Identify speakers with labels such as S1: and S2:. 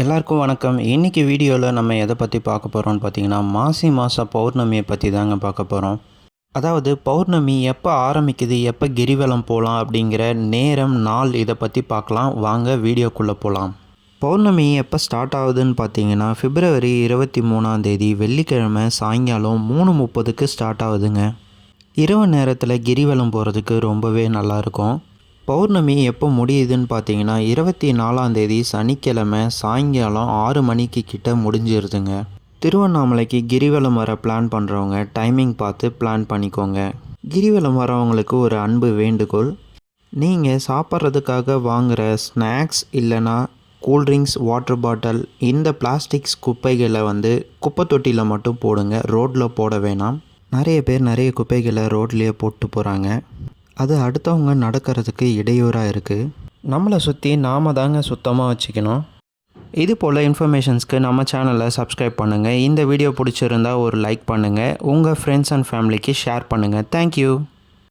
S1: எல்லாருக்கும் வணக்கம். இன்றைக்கி வீடியோவில் நம்ம எதை பற்றி பார்க்க போகிறோம்னு பார்த்தீங்கன்னா மாசி மாத பௌர்ணமியை பற்றி தாங்க பார்க்க போகிறோம் அதாவது பௌர்ணமி எப்போ ஆரம்பிக்குது எப்போ கிரிவலம் போகலாம் அப்படிங்கிற நேரம் நாள் இதை பற்றி பார்க்கலாம். வாங்க வீடியோக்குள்ளே போகலாம் பௌர்ணமி எப்போ ஸ்டார்ட் ஆகுதுன்னு பார்த்தீங்கன்னா பிப்ரவரி இருபத்தி மூணாம் தேதி வெள்ளிக்கிழமை சாயங்காலம் மூணு முப்பதுக்கு ஸ்டார்ட் ஆகுதுங்க. இரவு நேரத்தில் கிரிவலம் போகிறதுக்கு ரொம்பவே நல்லாயிருக்கும் பௌர்ணமி எப்போ முடியுதுன்னு பார்த்தீங்கன்னா இருபத்தி நாலாம் தேதி சனிக்கிழமை சாயங்காலம் ஆறு மணிக்கு கிட்ட முடிஞ்சிருதுங்க. திருவண்ணாமலைக்கு கிரிவலம் வர பிளான் பண்ணுறவங்க டைமிங் பார்த்து பிளான் பண்ணிக்கோங்க. கிரிவலம் வரவங்களுக்கு ஒரு அன்பு வேண்டுகோள். நீங்கள் சாப்பிட்றதுக்காக வாங்குகிற ஸ்நாக்ஸ் இல்லைன்னா கூல்ட்ரிங்க்ஸ் வாட்டர் பாட்டில் இந்த பிளாஸ்டிக்ஸ் குப்பைகளை வந்து குப்பை தொட்டியில் மட்டும் போடுங்க. ரோட்டில் போட வேணாம். நிறைய பேர் நிறைய குப்பைகளை ரோட்லேயே போட்டு போகிறாங்க அது அடுத்தவங்க நடக்கிறதுக்கு இடையூறாக இருக்குது நம்மளை சுற்றி நாம் தாங்க சுத்தமாக வச்சுக்கணும். இது போல் இன்ஃபர்மேஷன்ஸ்க்கு நம்ம சேனலை சப்ஸ்கிரைப் பண்ணுங்கள் இந்த வீடியோ பிடிச்சிருந்தா ஒரு லைக் பண்ணுங்கள் உங்கள் ஃப்ரெண்ட்ஸ் அண்ட் ஃபேமிலிக்கு ஷேர் பண்ணுங்கள் தேங்க்யூ